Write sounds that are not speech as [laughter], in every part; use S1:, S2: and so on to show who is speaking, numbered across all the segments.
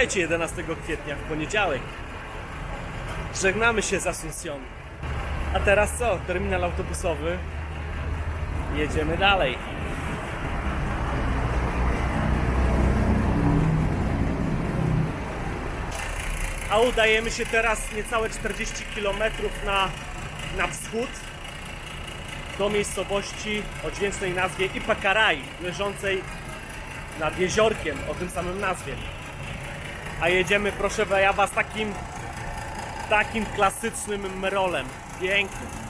S1: Witajcie 11 kwietnia w poniedziałek. Żegnamy się z Asuncion. A teraz co? Terminal autobusowy. Jedziemy dalej. A udajemy się teraz niecałe 40 km na, na wschód do miejscowości o dźwięcznej nazwie Ipacarai, leżącej nad jeziorkiem o tym samym nazwie. A jedziemy, proszę was, takim, takim klasycznym merolem. Pięknym.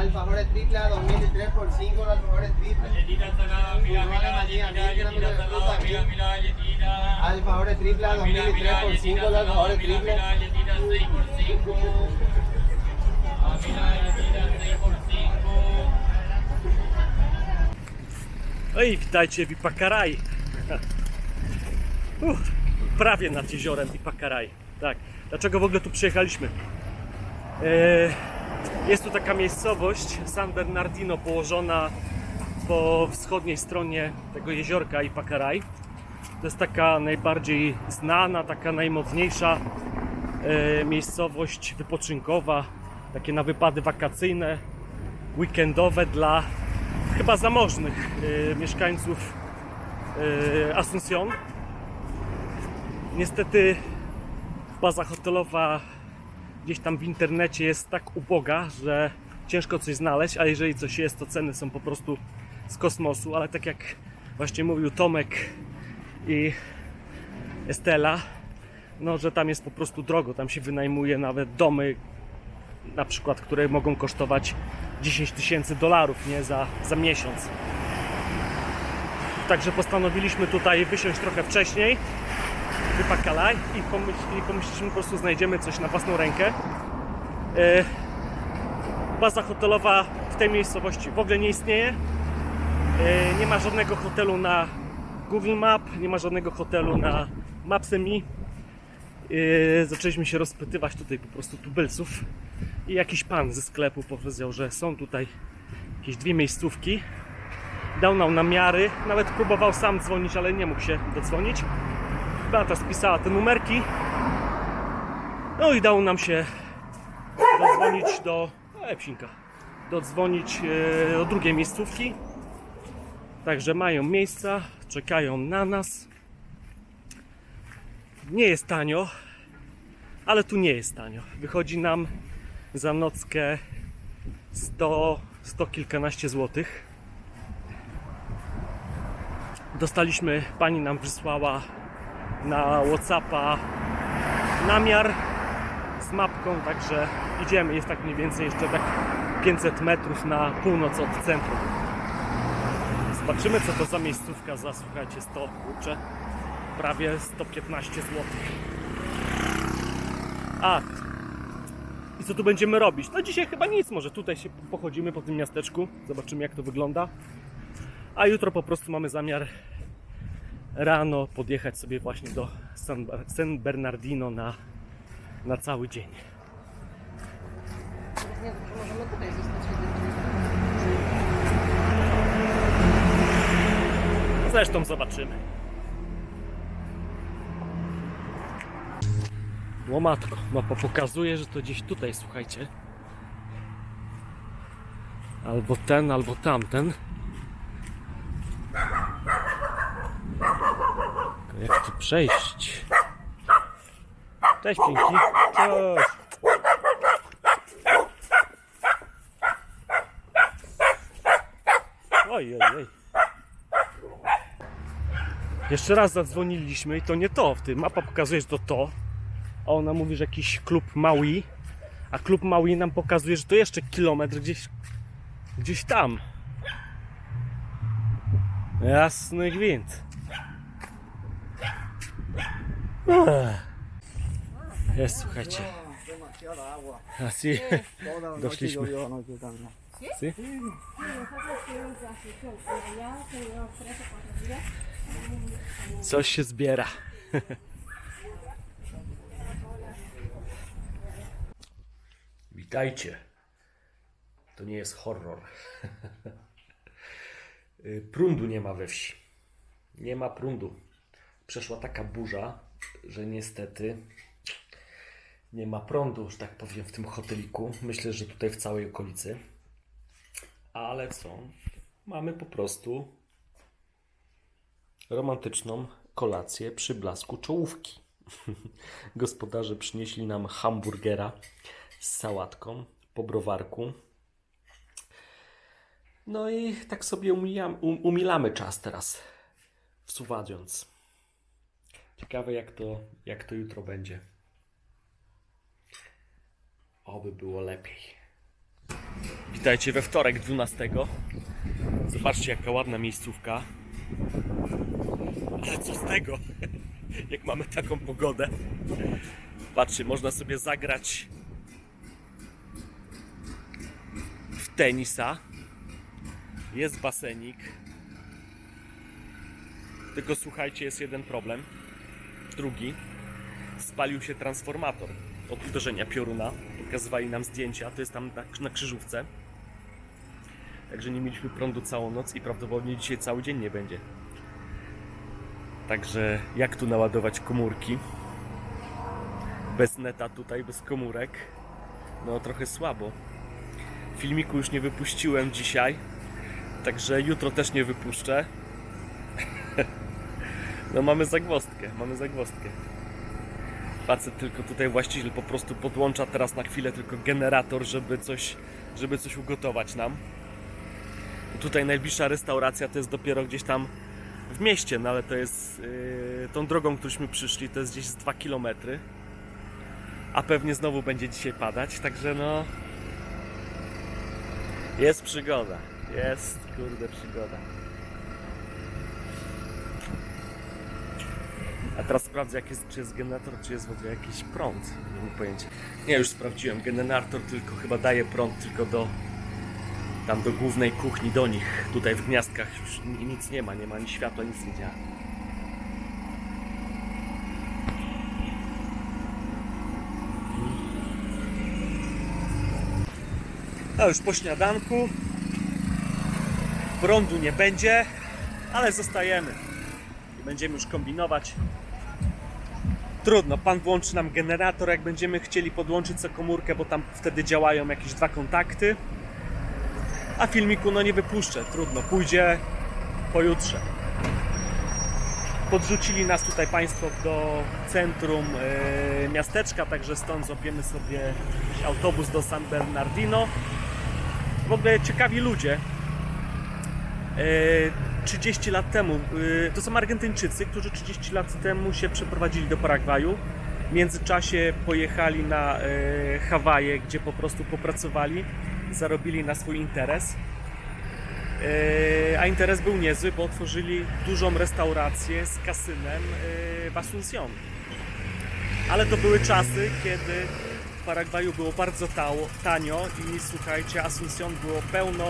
S2: Alfajores mil y tres por cinco, los alfajores tripla.
S3: Galletita salada, mira.
S2: Alfajores y tres
S3: mira,
S2: por
S3: galletita
S2: cinco, los
S3: salada,
S2: alfajores.
S3: Ah.
S1: No i witajcie w Ipacarai. Uff, prawie nad jeziorem Ipacarai. Tak. Dlaczego w ogóle tu przyjechaliśmy? E, Jest tu taka miejscowość San Bernardino położona po wschodniej stronie tego jeziorka Ipacarai. To jest taka najbardziej znana, taka najmocniejsza e, miejscowość wypoczynkowa, takie na wypady wakacyjne, weekendowe dla chyba zamożnych e, mieszkańców e, Asuncion. Niestety baza hotelowa gdzieś tam w internecie jest tak uboga, że ciężko coś znaleźć, a jeżeli coś jest, to ceny są po prostu z kosmosu, ale tak jak właśnie mówił Tomek i Estela, no że tam jest po prostu drogo, tam się wynajmuje nawet domy, na przykład, które mogą kosztować 10 tysięcy dolarów, nie, za, za miesiąc. Także postanowiliśmy tutaj wysiąść trochę wcześniej, wypakalaj i, pomyśl, i po prostu znajdziemy coś na własną rękę. E, baza hotelowa w tej miejscowości w ogóle nie istnieje. E, nie ma żadnego hotelu na Google Map, nie ma żadnego hotelu na Maps.me. Zaczęliśmy się rozpytywać tutaj po prostu tubylców i jakiś pan ze sklepu powiedział, że są tutaj jakieś dwie miejscówki. Dał nam namiary, nawet próbował sam dzwonić, ale nie mógł się dodzwonić. Beata spisała te numerki. No i dało nam się dodzwonić do. E, psinka. Dodzwonić e, do drugiej miejscówki. Także mają miejsca, czekają na nas. Nie jest tanio, ale tu nie jest tanio. Wychodzi nam za nockę 100, 100 kilkanaście złotych. Dostaliśmy, pani nam wysłała na Whatsappa namiar z mapką, także idziemy. Jest tak mniej więcej jeszcze tak 500 metrów na północ od centrum. Zobaczymy co to za miejscówka za, słuchajcie, 100, kurczę, prawie 115 zł. A, i co tu będziemy robić? No dzisiaj chyba nic, może tutaj się pochodzimy po tym miasteczku, zobaczymy jak to wygląda. A jutro po prostu mamy zamiar rano podjechać sobie właśnie do San, Bernardino na, na cały dzień.
S4: Mogę tutaj zostać.
S1: Zresztą zobaczymy. O matko, mapa pokazuje, że to gdzieś tutaj, słuchajcie. Albo ten, albo tamten. Tylko Jak tu przejść? Cześć, Pinki. Cześć. Oj, oj, oj. Jeszcze raz zadzwoniliśmy i to nie to. W tym mapa pokazuje, że to to. A ona mówi, że jakiś klub Maui. A klub Maui nam pokazuje, że to jeszcze kilometr gdzieś, gdzieś tam. Jasny gwint. Jest, słuchajcie. Así. [laughs] Doszliśmy. ¿Sí? Coś się zbiera. [laughs] Witajcie. To nie jest horror. [laughs] Y, prądu nie ma we wsi. Nie ma prądu. Przeszła taka burza, że niestety nie ma prądu, że tak powiem, w tym hoteliku. Myślę, że tutaj w całej okolicy. Ale co? Mamy po prostu romantyczną kolację przy blasku czołówki. [laughs] Gospodarze przynieśli nam hamburgera z sałatką po browarku. No i tak sobie um, umilamy czas teraz, wsuwając. Ciekawe jak to, jak to jutro będzie. Oby było lepiej. Witajcie we wtorek 12. Zobaczcie jaka ładna miejscówka. Ale co z tego? [laughs] Jak mamy taką pogodę. Patrzcie, można sobie zagrać w tenisa. Jest basenik. Tylko słuchajcie, jest jeden problem. Drugi. Spalił się transformator od uderzenia pioruna. Pokazywali nam zdjęcia, to jest tam na, na krzyżówce. Także nie mieliśmy prądu całą noc i prawdopodobnie dzisiaj cały dzień nie będzie. Także jak tu naładować komórki? Bez neta tutaj, bez komórek. No trochę słabo. Filmiku już nie wypuściłem dzisiaj. Także jutro też nie wypuszczę. No mamy zagwozdkę, mamy zagwozdkę. Facet tylko tutaj właściciel po prostu podłącza teraz na chwilę tylko generator, żeby coś, żeby coś ugotować nam. Tutaj najbliższa restauracja to jest dopiero gdzieś tam w mieście, no ale to jest yy, tą drogą, którąśmy przyszli, to jest gdzieś z 2 km. A pewnie znowu będzie dzisiaj padać, także no. Jest przygoda. Jest kurde przygoda. A teraz sprawdzę, jak jest, czy jest generator, czy jest w ogóle jakiś prąd. Nie mam pojęcia. Nie, już sprawdziłem. Generator tylko chyba daje prąd tylko do tam do głównej kuchni, do nich. Tutaj w gniazdkach już ni- nic nie ma, nie ma ani światła, nic nie działa. A już po śniadanku. Prądu nie będzie, ale zostajemy. I będziemy już kombinować. Trudno, pan włączy nam generator, jak będziemy chcieli podłączyć co komórkę, bo tam wtedy działają jakieś dwa kontakty. A filmiku no nie wypuszczę, trudno, pójdzie pojutrze. Podrzucili nas tutaj Państwo do centrum e, miasteczka, także stąd złapiemy sobie autobus do San Bernardino. W ogóle ciekawi ludzie. E, 30 lat temu, e, to są Argentyńczycy, którzy 30 lat temu się przeprowadzili do Paragwaju. W międzyczasie pojechali na e, Hawaje, gdzie po prostu popracowali, zarobili na swój interes. E, A interes był niezły, bo otworzyli dużą restaurację z kasynem e, w Asunción. Ale to były czasy, kiedy w Paragwaju było bardzo tanio i słuchajcie, Asunción było pełno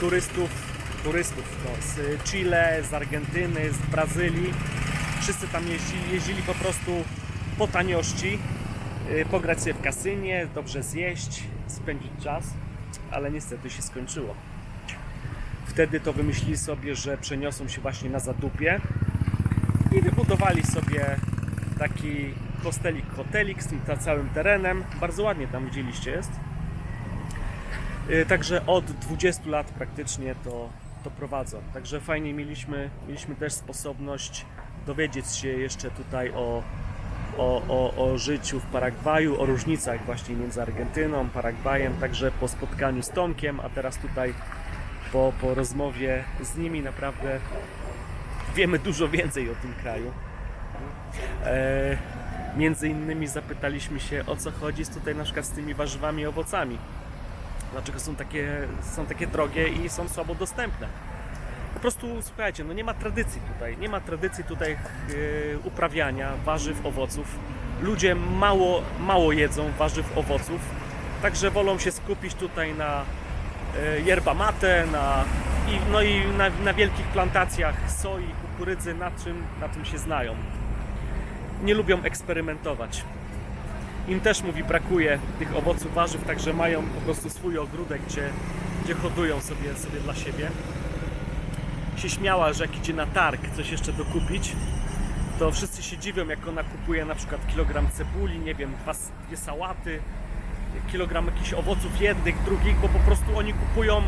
S1: turystów, turystów no, z Chile, z Argentyny, z Brazylii. Wszyscy tam jeździli, jeździli po prostu po taniości, y, pograć sobie w kasynie, dobrze zjeść, spędzić czas. ale niestety się skończyło. Wtedy to wymyślili sobie, że przeniosą się właśnie na Zadupie i wybudowali sobie taki hostelik, hotelik z tym całym terenem. Bardzo ładnie tam widzieliście jest. Y, Także od 20 lat praktycznie to, to prowadzą. Także fajnie mieliśmy, mieliśmy też sposobność dowiedzieć się jeszcze tutaj o, o, o, o życiu w Paragwaju, o różnicach właśnie między Argentyną, Paragwajem, także po spotkaniu z Tomkiem, a teraz tutaj po, po rozmowie z nimi naprawdę wiemy dużo więcej o tym kraju. E, między innymi zapytaliśmy się o co chodzi z tutaj na przykład z tymi warzywami i owocami. Dlaczego są takie, są takie drogie i są słabo dostępne? Po prostu słuchajcie, no nie ma tradycji tutaj, nie ma tradycji tutaj e, uprawiania warzyw, owoców. Ludzie mało, mało jedzą warzyw, owoców, także wolą się skupić tutaj na e, yerba mate, na, i, no i na, na wielkich plantacjach soi, kukurydzy, na czym, na tym się znają. Nie lubią eksperymentować. Im też mówi brakuje tych owoców, warzyw, także mają po prostu swój ogródek, gdzie, gdzie hodują sobie, sobie dla siebie. Się śmiała, że jak idzie na targ coś jeszcze dokupić, to wszyscy się dziwią, jak ona kupuje na przykład kilogram cebuli, nie wiem, dwa, dwie sałaty, kilogram jakichś owoców jednych, drugich, bo po prostu oni kupują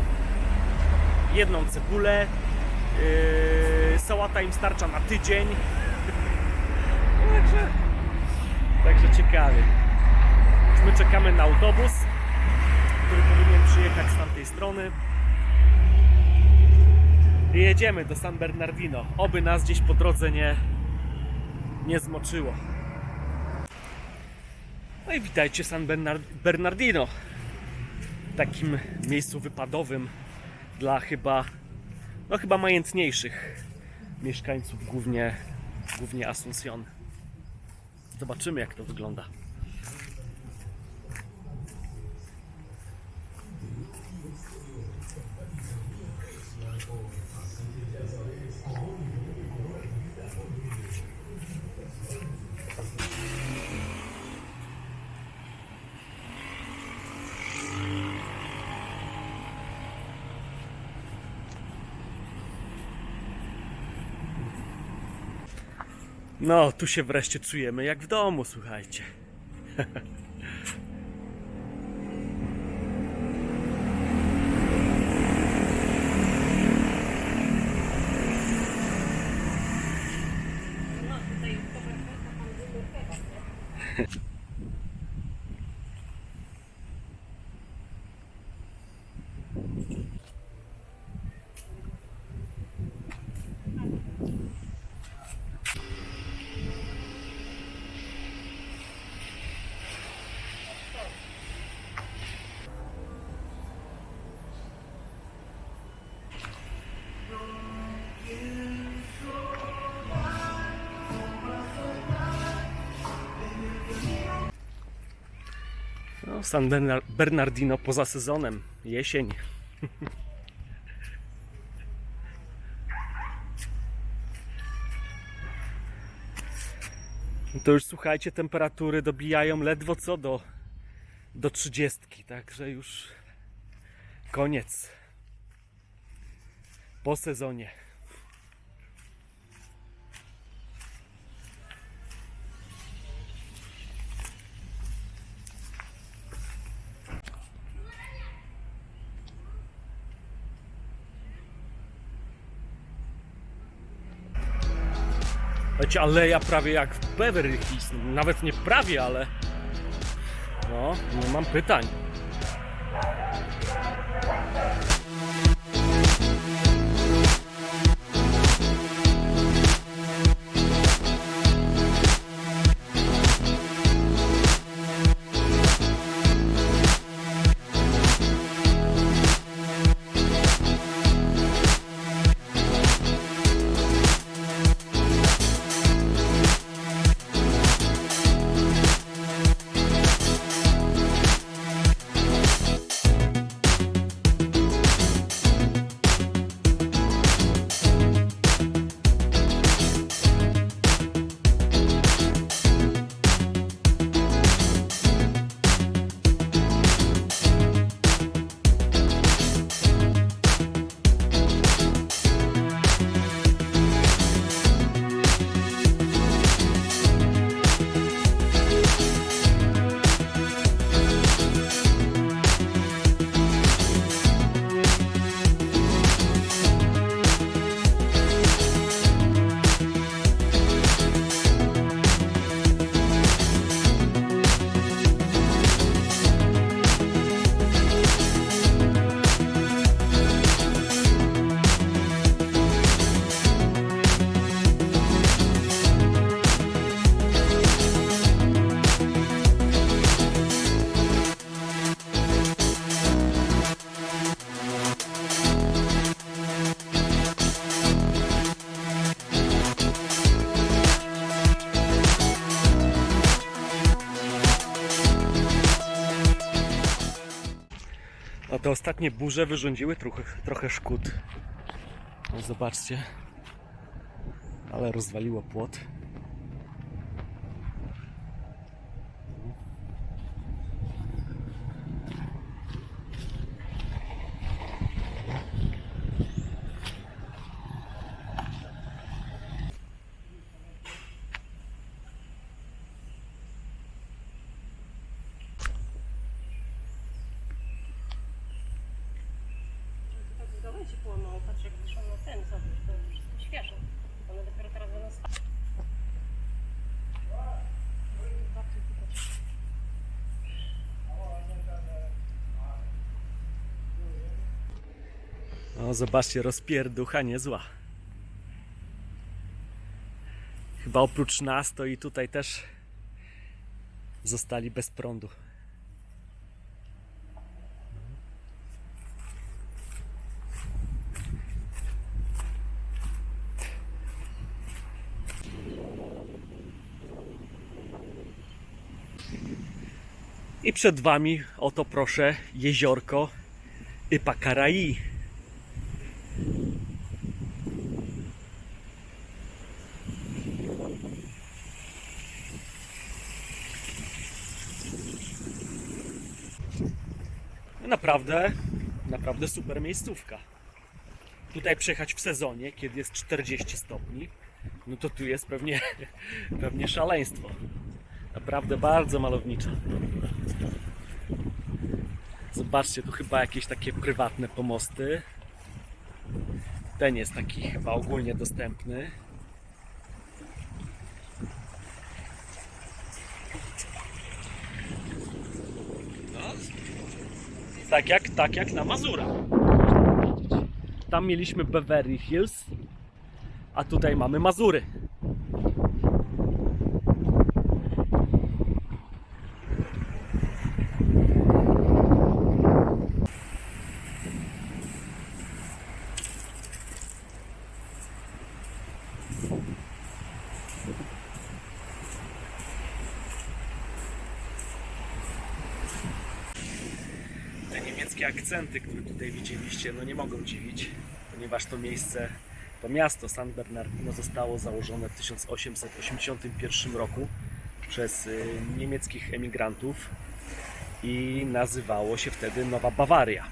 S1: jedną cebulę, yy, sałata im starcza na tydzień. [laughs] Także, także ciekawie. My czekamy na autobus, który powinien przyjechać z tamtej strony. I jedziemy do San Bernardino. Oby nas gdzieś po drodze nie, nie zmoczyło. No i witajcie San Bernar- Bernardino. Takim miejscu wypadowym dla chyba, no chyba majętniejszych mieszkańców, głównie, głównie Asuncion. Zobaczymy jak to wygląda. No, tu się wreszcie czujemy jak w domu, słuchajcie. [laughs] San Bernar- Bernardino poza sezonem, jesień. [laughs] To już słuchajcie, temperatury dobijają ledwo co do, do 30, także już koniec. Po sezonie. Wiecie, aleja prawie jak w Beverly Hills. Nawet nie prawie, ale. No, nie mam pytań. Te ostatnie burze wyrządziły trochę, trochę szkód. No zobaczcie. Ale rozwaliło płot.
S5: Tak gałęzi połamało, patrz jak wyszło na ten, to wszystko. One dopiero teraz będą
S1: zobaczcie, rozpierducha niezła. Chyba oprócz nas to i tutaj też zostali bez prądu. Przed Wami, oto proszę, jeziorko Ypacaraí. Naprawdę, naprawdę super miejscówka. Tutaj przyjechać w sezonie, kiedy jest 40 stopni, no to tu jest pewnie, [laughs] pewnie szaleństwo. Naprawdę bardzo malowniczo. Zobaczcie, tu chyba jakieś takie prywatne pomosty. Ten jest taki chyba ogólnie dostępny. Tak jak, tak jak na Mazurach. Tam mieliśmy Beverly Hills, a tutaj mamy Mazury. Te niemieckie akcenty, które tutaj widzieliście, no nie mogą dziwić, ponieważ to miejsce, to miasto San Bernardino zostało założone w 1881 roku przez y, niemieckich emigrantów i nazywało się wtedy Nowa Bawaria.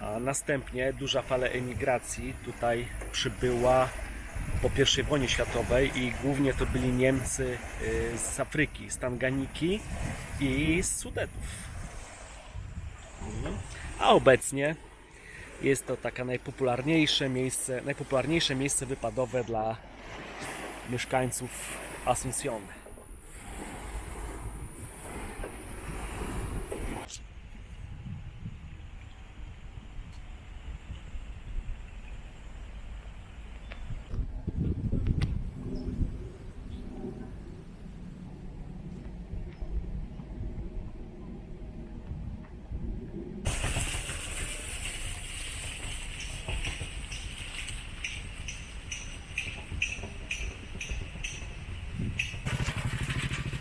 S1: A następnie duża fala emigracji tutaj przybyła po I wojnie światowej i głównie to byli Niemcy y, z Afryki, z Tanganiki i z Sudetów. A obecnie jest to taka najpopularniejsze miejsce, najpopularniejsze miejsce wypadowe dla mieszkańców Asuncion.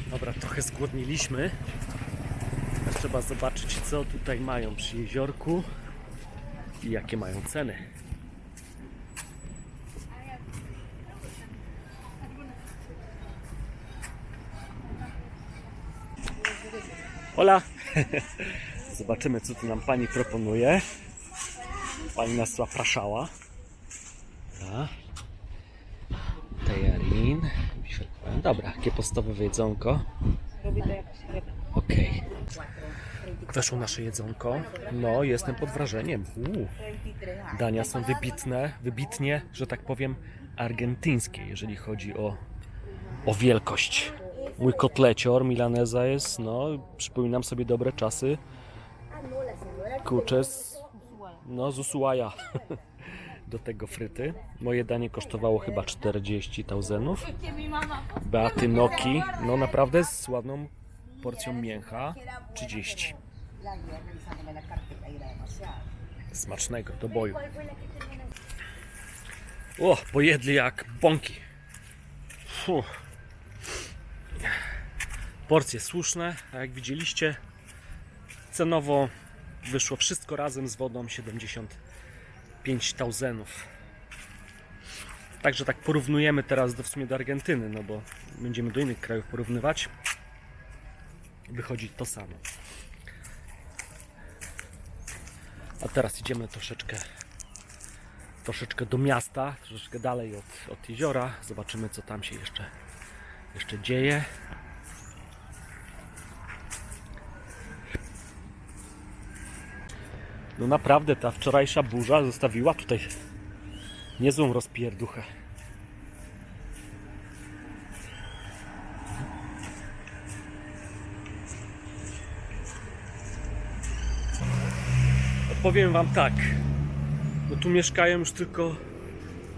S1: Dobra, trochę zgłodniliśmy. Teraz trzeba zobaczyć, co tutaj mają przy jeziorku i jakie mają ceny. Hola! [laughs] Zobaczymy, co tu nam pani proponuje. Pani nas zapraszała. Tak. Tejarin. Dobra, jakie podstawowe jedzonko. Okej. Weszło nasze jedzonko. No, jestem pod wrażeniem. Uuu. Dania są wybitne, wybitnie, że tak powiem, argentyńskie, jeżeli chodzi o, o wielkość. Mój kotlecior milaneza jest, no, przypominam sobie dobre czasy. Kurczę, no, z Ushuaia. [laughs] Do tego fryty. Moje danie kosztowało chyba 40 tauzenów. Beaty Noki, no naprawdę z ładną porcją mięcha 30. Smacznego, do boju. O, pojedli jak bąki. Fuh. Porcje słuszne, a jak widzieliście, cenowo wyszło wszystko razem z wodą 75 tauzenów. Także tak porównujemy teraz do, w sumie do Argentyny, no bo będziemy do innych krajów porównywać. Wychodzi to samo. A teraz idziemy troszeczkę troszeczkę do miasta, troszeczkę dalej od, od jeziora. Zobaczymy co tam się jeszcze, jeszcze dzieje. No naprawdę ta wczorajsza burza zostawiła tutaj niezłą rozpierduchę. Powiem wam tak. No tu mieszkają już tylko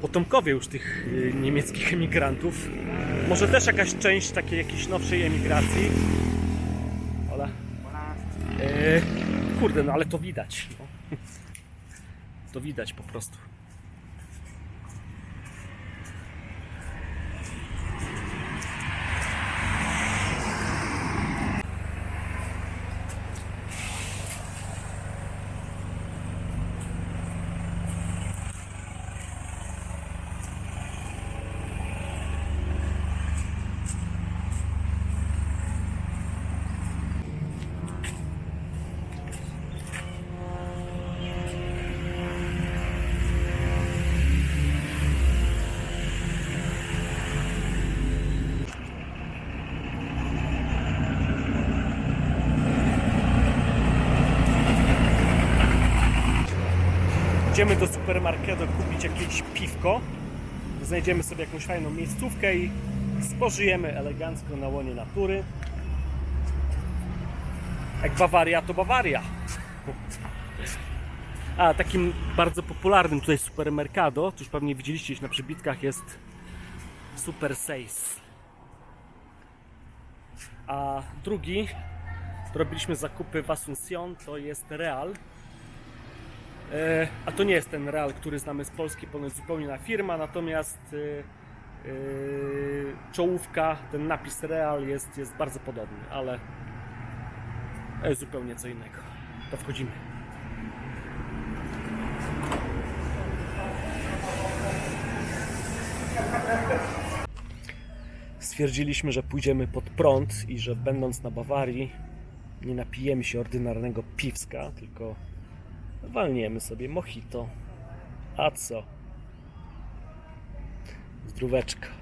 S1: potomkowie już tych y, niemieckich emigrantów. Może też jakaś część takiej jakiejś nowszej emigracji. Ale. E, kurde, no ale to widać. No. To widać po prostu. Idziemy do supermarketu kupić jakieś piwko. Znajdziemy sobie jakąś fajną miejscówkę i spożyjemy elegancko na łonie natury. Jak Bawaria, to Bawaria. A takim bardzo popularnym tutaj supermercado, to już pewnie widzieliście na przybitkach, jest Super Seis. A drugi, robiliśmy zakupy w Asuncion, to jest Real. E, a to nie jest ten Real, który znamy z Polski, ponoć zupełnie inna firma, natomiast e, e, czołówka, ten napis Real jest, jest bardzo podobny, ale zupełnie co innego. To wchodzimy. Stwierdziliśmy, że pójdziemy pod prąd i że będąc na Bawarii nie napijemy się ordynarnego piwska, tylko walniemy sobie mojito. A co? Zdróweczka.